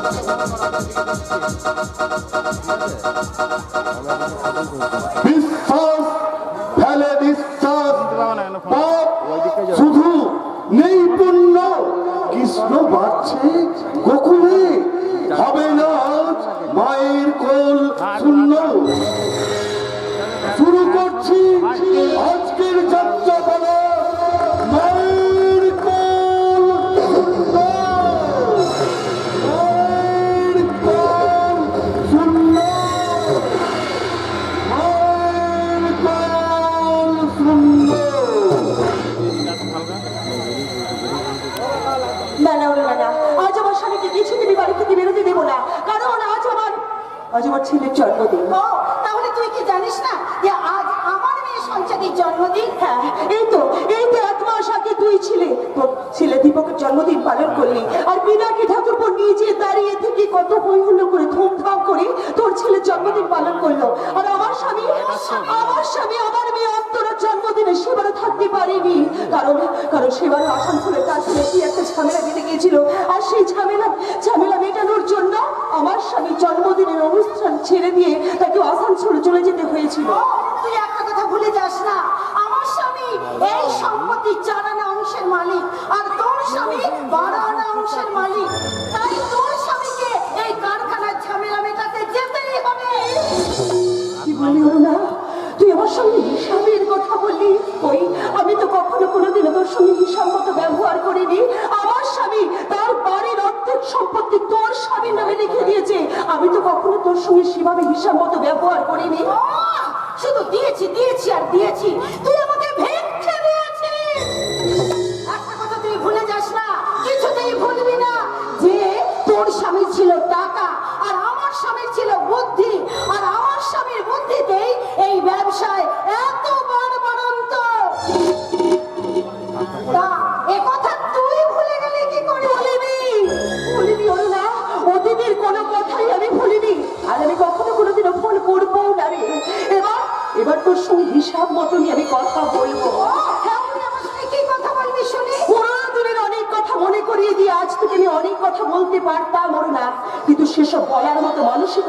ただただただただただただただただただただた না না ওরে না। আজ আমার স্বামীকে কিছুদিনই বাড়ি থেকে বেরোতে দেবো না। কারণ আজ আমার আজ আমার ছেলের জন্মদিন। ও তাহলে তুই কি জানিস না যে আজ আমার মেয়ে সঞ্চারীর জন্মদিন? হ্যাঁ এই তো এই তো এক মাস আগে তুই ছিলে তোর ছেলে দীপকের জন্মদিন পালন করলি। আর পিনাকি ঠাকুরপো নিজে দাঁড়িয়ে থেকে কত হই হুল্লো করে ধুমধাম করে তোর ছেলের জন্মদিন পালন করল। আর আমার আমার স্বামী আমার মেয়ে অন্তরের জন্মদিনে সেবারে থাকতে পারেনি। কারণ কারণ সেবারে আসানসোলের কাছে কি একটা ঝামেলা বেঁধে গিয়েছিল? আর সেই ঝামেলা ঝামেলা মেটানোর জন্য আমার স্বামী জন্মদিনের অনুষ্ঠান ছেড়ে দিয়ে তাকে আসানসোলে চলে যেতে হয়েছিল। তুই একটা কথা ভুলে যাস না। সঙ্গে হিসাব মতো ব্যবহার করিনি। আমার স্বামী তার বাড়ির অর্ধেক সম্পত্তি তোর স্বামীর নামে লিখে দিয়েছে। আমি তো কখনো তোর সঙ্গে সেভাবে হিসাব মতো ব্যবহার করিনি। শুধু দিয়েছি দিয়েছি আর দিয়েছি। তুই আমাকে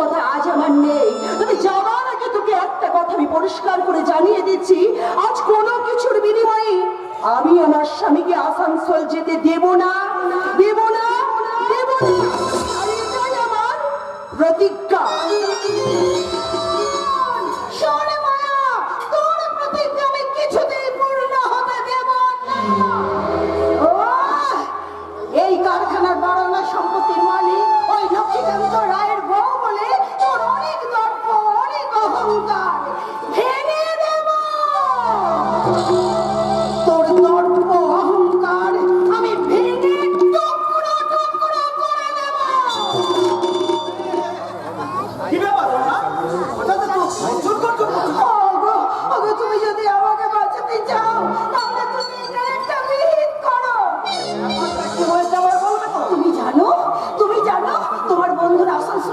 মানসিকতা আজ আমার নেই। তবে যাওয়ার আগে তোকে একটা কথা আমি পরিষ্কার করে জানিয়ে দিচ্ছি। আজ কোনো কিছুর বিনিময়ে আমি আমার স্বামীকে আসানসোল যেতে দেব না। দেব না দেব না। আমার প্রতিজ্ঞা।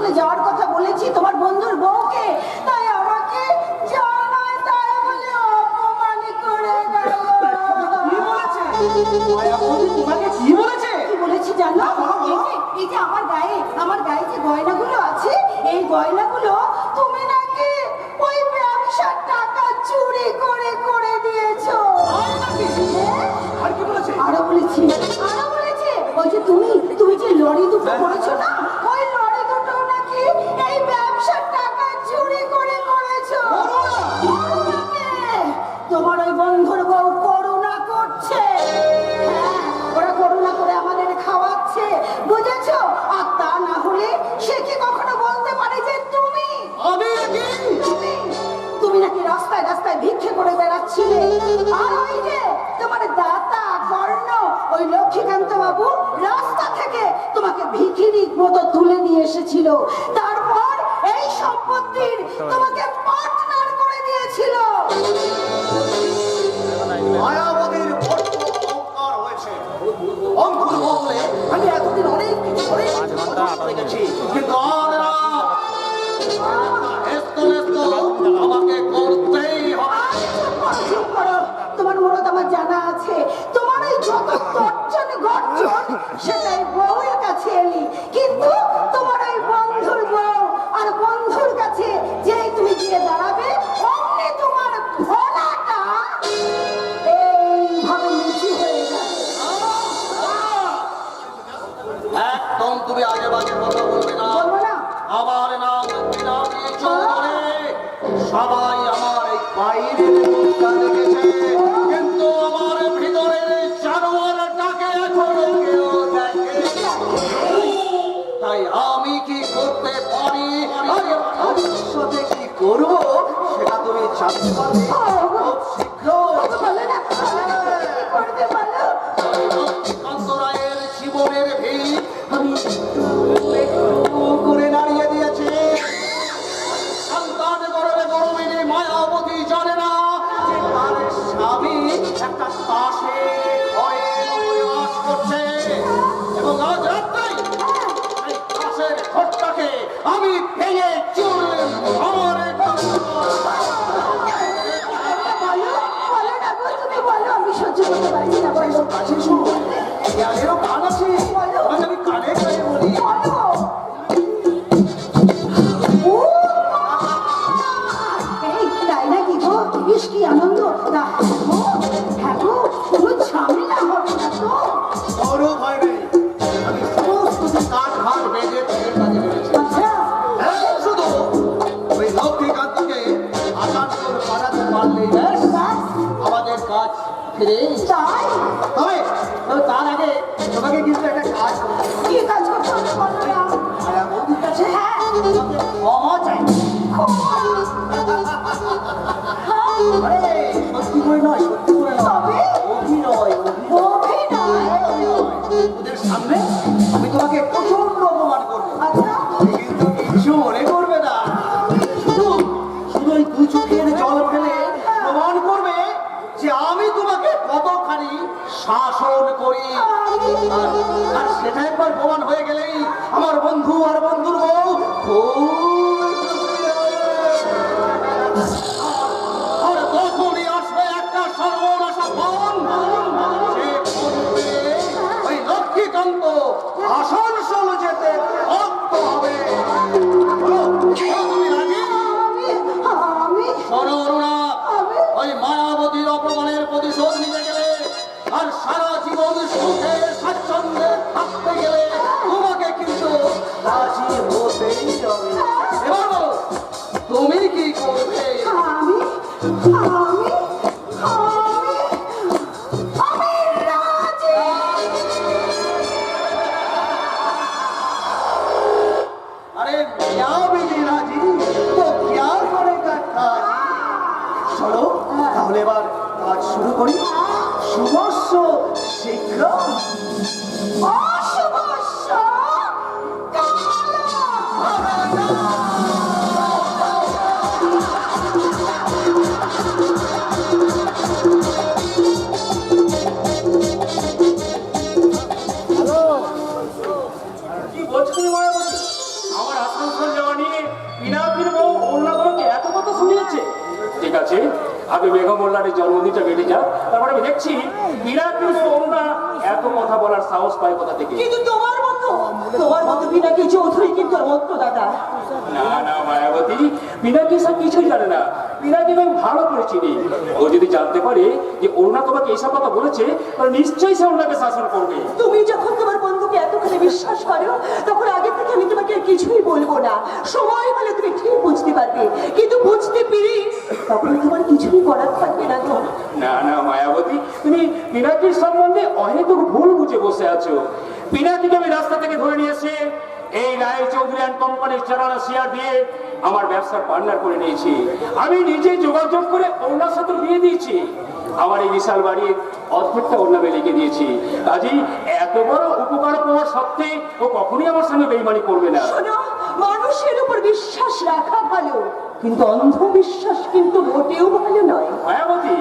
আসানসোলে যাওয়ার কথা বলেছি তোমার বন্ধুর বউকে। তাই আমাকে হ্যাঁ, আমার গায়ে আমার গায়ে যে গয়নাগুলো আছে এই গয়নাগুলো তুমি নাকি ওই ব্যবসার টাকা চুরি করে করে দিয়েছ। হ্যাঁ? আর কি বলেছে? আরও বলেছি আরও বলেছে। ওই যে তুমি তুমি যে লরি দুটো করেছ না তারপর এই সম্পত্তি তোমাকে পার্টনার করে দিয়েছিল। মায়াবতীর বড্ড অহংকার হয়েছে। অঙ্কুর বলে আমি এতদিন অনেক কিছু অনেক করে গেছি কিন্তু আমাকে করতেই হবে। তোমার মূলত আমার জানা আছে। তোমার ওই যত গর্জন সেটাই ভবিষ্যতে কি করব সেটা তুমি জানতে পারবে। জন্মদিনটা বেড়ে যাক। তারপরে আমি দেখছি পিনাকির বউ এত কথা বলার সাহস পায় কোথা থেকে? কিন্তু তোমার মতো তোমার মতো পিনাকি চৌধুরী কিন্তু মতো দাদা। না না মায়াবতী পিনাকি সব কিছুই জানে না। পিনাকি আমি ভালো করে চিনি। ও যদি জানতে পারে যে অরুণা তোমাকে এইসব কথা বলেছে তাহলে নিশ্চয়ই সে অরুণাকে শাসন করবে। তুমি যখন তোমার বন্ধুকে এতখানি বিশ্বাস করো তখন আগে থেকে আমি তোমাকে কিছুই বলব না। সময় হলে তুমি ঠিক বুঝতে পারবে। কিন্তু বুঝতে পেরে তখন তোমার কিছুই করার থাকবে না গো না না মায়াবতী তুমি পিনাকির সম্বন্ধে অহেতুক ভুল বুঝে বসে আছো। পিনাকিকে আমি রাস্তা থেকে ধরে নিয়ে এসে এই রায় চৌধুরী অ্যান্ড কোম্পানির চালানো শেয়ার দিয়ে আমার ব্যবসার পার্টনার করে নিয়েছি। আমি নিজে যোগাযোগ করে ওনার সাথে দিয়ে দিয়েছি। আমার এই বিশাল বাড়ির অর্ধেকটা ওর নামে লিখে দিয়েছি। কাজেই এত বড় উপকার পাওয়ার সত্ত্বে ও কখনোই আমার সঙ্গে বেইমানি করবে না। মানুষের উপর বিশ্বাস রাখা ভালো কিন্তু অন্ধবিশ্বাস কিন্তু মোটেও ভালো নয়। মায়াবতী।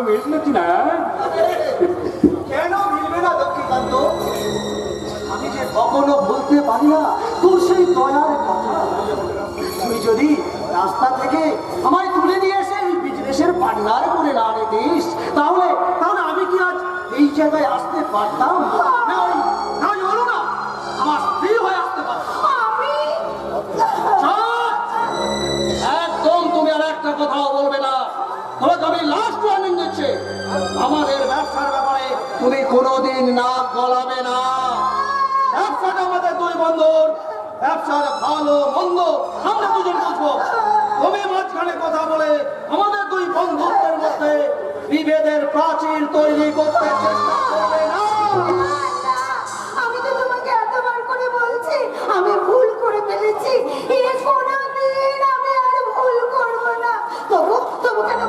কি না কেন মিলবে না লক্ষ্মীকান্ত? আমি যে কখনো বলতে পারি না তোর সেই দয়ার কথা। তুই যদি রাস্তা থেকে আমায় তুলে নিয়ে এসে এই বিজনেসের পার্টনার করে না রে দিস তাহলে তাহলে আমি কি আজ এই জায়গায় আসতে পারতাম? না না। আমার স্ত্রী হয়ে আসতে পারতাম। একদম তুমি আর একটা কথাও বলবে না তোমাকে আমি লাস্ট ওয়ার্নিং দিচ্ছি আমাদের ব্যবসার ব্যাপারে তুমি কোনোদিন না গলাবে না। ব্যবসাটা আমাদের দুই বন্ধুর, ব্যবসার ভালো মন্দ, আমরা দুজন বুঝব। তুমি মাঝখানে কথা বলে আমাদের দুই বন্ধুত্বের মধ্যে বিভেদের প্রাচীর তৈরি করতে চেষ্টা করবে না। ফেলেছি। এ আমি আর ভুল করব না। তবু তবু কেন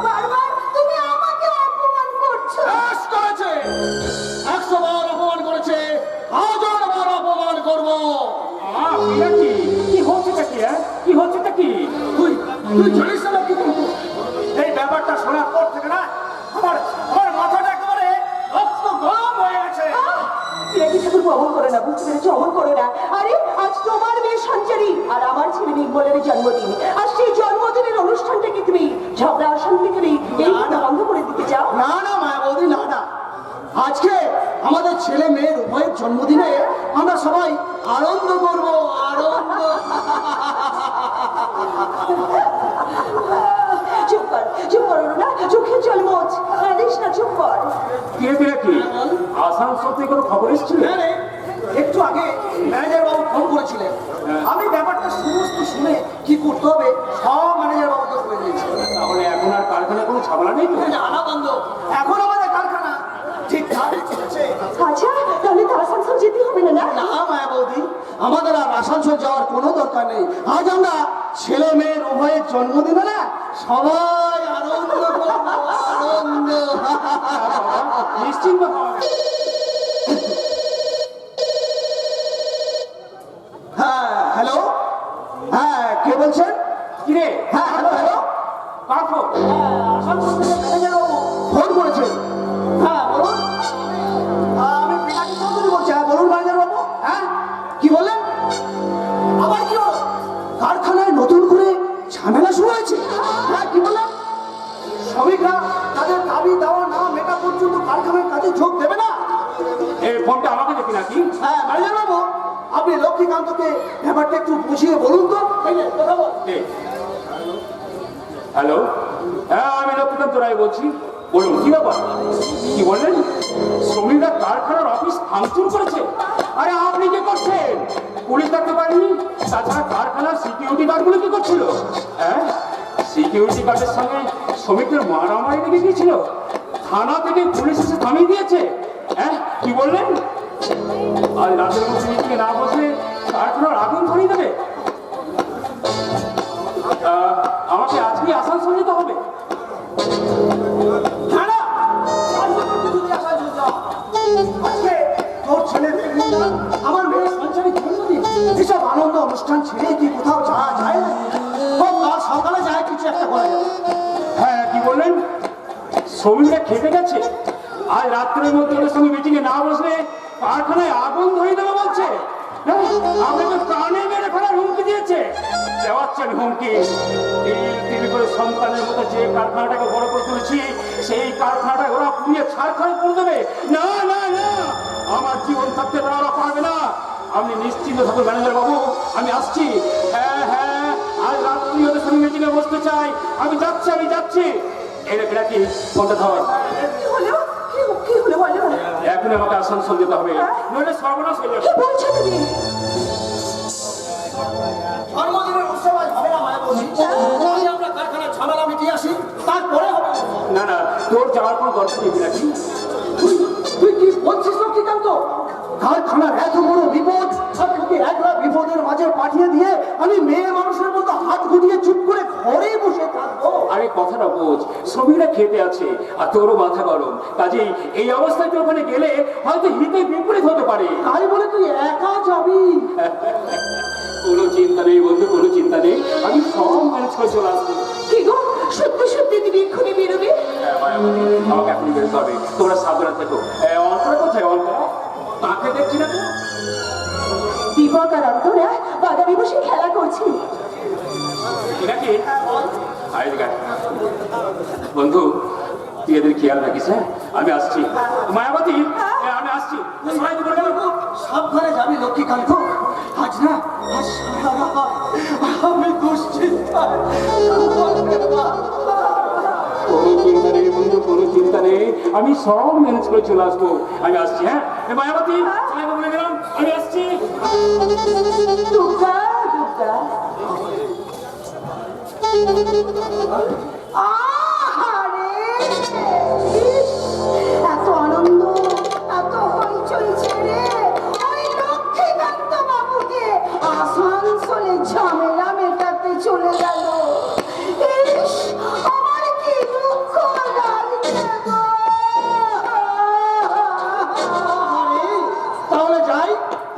তুই তুই না কি করব এই ব্যাপারটা শোনার পর থেকে না আমার আমার মাথাটা একেবারে রক্ত গরম হয়ে গেছে। পিয়াকি ঠাকুর অমন করে না বুঝতে পেরেছ? অমন করে না। আরে আজ তোমার মেয়ে সঞ্চারী আর আমার ছেলে নির্মলের জন্মদিন। আর সেই জন্মদিনের অনুষ্ঠানটাকে তুমি? ঝগড়া অশান্তি করে এই। বন্ধ করে দিতে চাও? না না না। আজকে আমাদের ছেলে মেয়ের উভয়ের জন্মদিনে আমরা সবাই আনন্দ করব আনন্দ চুপ কর। চুপ করো না চোখে জল মোচ। কাঁদিস না চুপ কর। কে মিনাক্ষী আসানসোল থেকে কোনো খবর এসেছিল হ্যাঁ রে, একটু আগে ম্যানেজার বাবু ফোন করেছিলেন। আমি ব্যাপারটা সমস্ত শুনে কি করতে হবে সব ম্যানেজার বাবুকে বলে দিয়েছি। তাহলে এখন আর কারখানায় কোনো ঝামেলা নেই? না বন্ধ। এখন আমাদের কারখানা ঠিকঠাক চলছে। আচ্ছা তাহলে তো আসানসোল যেতে হবে না না? না মায়া বৌদি আমাদের আর আসানসোল যাওয়ার কোনো দরকার নেই। আজ আমরা ছেলে মেয়ের উভয়ের জন্মদিনে না? সবাই আনন্দ আনন্দ। নিশ্চিন্ত। হ্যাঁ হ্যালো? হ্যাঁ কে বলছেন? কি রে হ্যাঁ হ্যালো হ্যালো? কার ফোন? করেছেন হ্যাঁ বলুন। আমি পিনাকি চৌধুরী বলছি। হ্যাঁ বলুন ম্যানেজার বাবু। হ্যাঁ কি বললেন? আবার কি হলো? কারখানায় নতুন করে ঝামেলা শুরু হয়েছে? হ্যাঁ কি শ্রমিকরা তাদের দাবি দেওয়া না মেটা পর্যন্ত কারখানার কাজে যোগ দেবে না। এই ফোনটা আমাকে দেখি নাকি? হ্যাঁ বাবু। আপনি লক্ষ্মীকান্তকে ব্যাপারটা একটু বুঝিয়ে বলুন তো। কথা বল। হ্যালো? হ্যাঁ আমি লক্ষ্মীকান্ত রায় বলছি। বলুন কি ব্যাপার? কি বললেন? শ্রমিকরা কারখানার অফিস ভাঙচুর করেছে। আরে আপনি কি করছেন? পুলিশ ডাকতে পারেনি? তাছাড়া কারখানার সিকিউরিটি গার্ডগুলো কি করছিল? হ্যাঁ? সিকিউরিটি গার্ডের সঙ্গে শ্রমিকদের মারামারি লেগে গিয়েছিল। থানা থেকে পুলিশ এসে থামিয়ে দিয়েছে। হ্যাঁ কি বললেন? আজ রাতের মধ্যে না বসে কারখানার আগুন ধরিয়ে দেবে? আমাকে আজকে আসানসোল যেতে হবে। আমার মেয়ে সঞ্চারী জন্মদিন। এসব আনন্দ অনুষ্ঠান ছেড়ে কি কোথাও শ্রমিকরা খেতে গেছে আজ রাত্রের মধ্যে ওদের সঙ্গে মিটিংয়ে না বসলে কারখানায় আগুন ধরিয়ে দেবে বলছে। আপনাকে প্রাণে মেরে দিয়েছে। তিল করে সন্তানের কারখানাটাকে বড় করে তুলেছি, সেই কারখানাটা ওরা করে দেবে। না না না, আমার থাকতে পারবে না। নিশ্চিন্ত থাকুন ম্যানেজার বাবু, আমি আসছি। হ্যাঁ হ্যাঁ আজ রাত্রি ওদের সঙ্গে মিটিংয়ে বসতে চাই। আমি যাচ্ছি আমি যাচ্ছি। এটা কি ফোনটা ধর কি? হলো কি কি হলো বলো এখন আমাকে আসানসোল যেতে হবে। নইলে সর্বনাশ হয়ে যাবে। কি বলছো তুমি? জন্মদিনের উৎসব আজ হবে না আমরা কারখানার ঝামেলা মিটিয়ে আসি তারপরে হবে। না না তোর যাওয়ার কোনো দরকার নেই নাকি তুই কি বলছিস লক্ষ্মীকান্ত? কারখানার এত বড় বিপদ আর তোকে একলা বিপদের মাঝে পাঠিয়ে দিয়ে আমি মেয়ে হাত গুটিয়ে চুপ করে ঘরেই বসে থাকব। আরে কথাটা বোঝ শ্রমিকরা খেতে আছে আর তোরও মাথা গরম। কাজেই এই অবস্থায় তুই ওখানে গেলে হয়তো হিতে বিপরীত হতে পারে। তাই বলে তুই একা যাবি? কোনো চিন্তা নেই বন্ধু কোনো চিন্তা নেই। আমি সব ম্যানেজ করে চলে আসব। কি গো? সত্যি সত্যি তুমি এক্ষুনি বেরোবে? হ্যাঁ, আমাকে এখনই বেরোতে হবে। তোমরা সাবধানে থেকো। অন্তরা কোথায় অন্তরা? তাকে দেখছি না তো? দীপক আর অন্তরা বাগানে বসে খেলা করছে। বন্ধু তুই এদের খেয়াল রাখিস হ্যাঁ? আমি আসছি। মায়াবতী আমি আসছি। সাবধানে যাবি লক্ষ্মীকান্ত আজ না আজ আমি দুশ্চিন্তায়। কোনো চিন্তা নেই বন্ধু কোনো চিন্তা নেই। আমি সব ম্যানেজ করে চলে আসব। আমি আসছি হ্যাঁ? মায়াবতী বলে গেলাম। আমি আসছি। দুর্গা দুর্গা।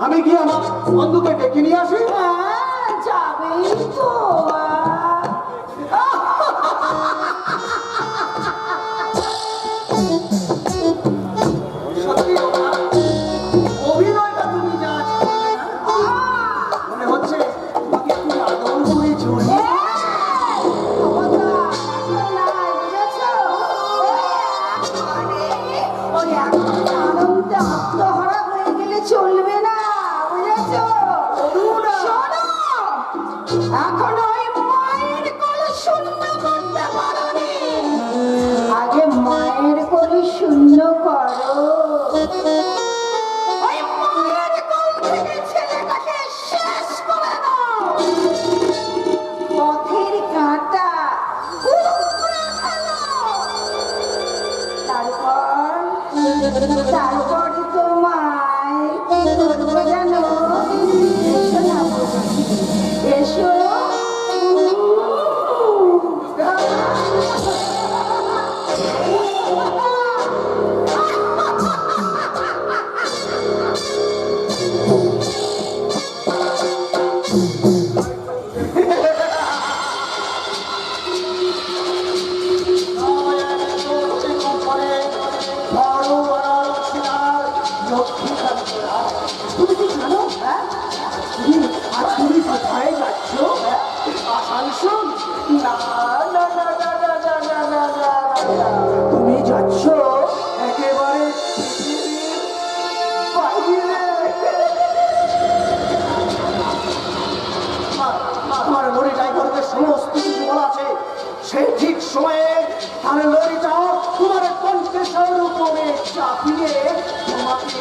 আমি গিয়ে আমার বন্ধুকে ডেকে নিয়ে আসি। হ্যাঁ, যাবেই তো। Oh, সময়ে তাহলে লরিটা তোমার কণ্ঠেশ্বরের উপরে চাপিয়ে তোমাকে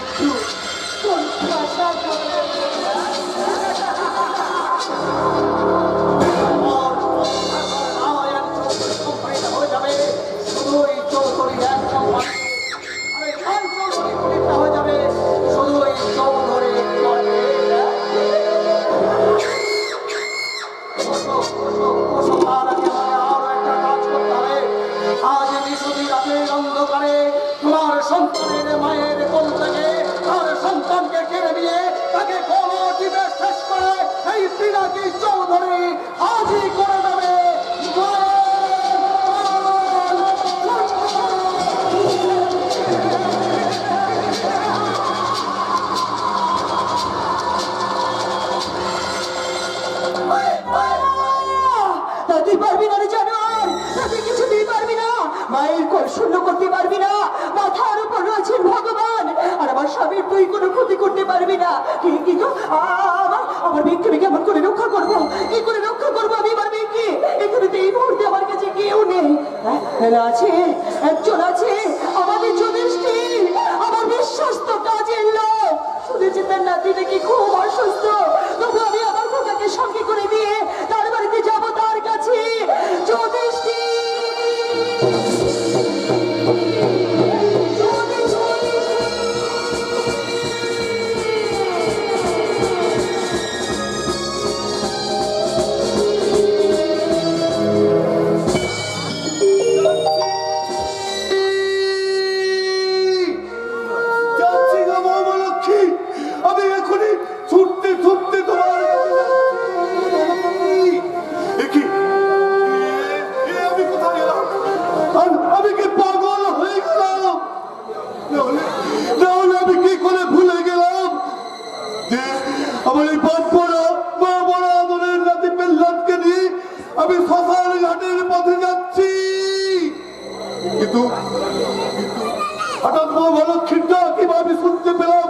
মায়ের কর শূন্য করতে পারবি না। মাথার উপর রয়েছেন ভগবান। আর আমার স্বামীর তুই কোনো ক্ষতি করতে পারবি না। কিন্তু আমার আমার মেয়েকে কেমন করে রক্ষা করব? কি করে রক্ষা করব আমি আমার মেয়েকে? এখানে তো এই মুহূর্তে আমার কাছে কেউ নেই। হ্যাঁ, আছে, একজন আছে। কিন্তু হঠাৎ বউ বলো ছিটটা কীভাবে শুনতে পেলাম?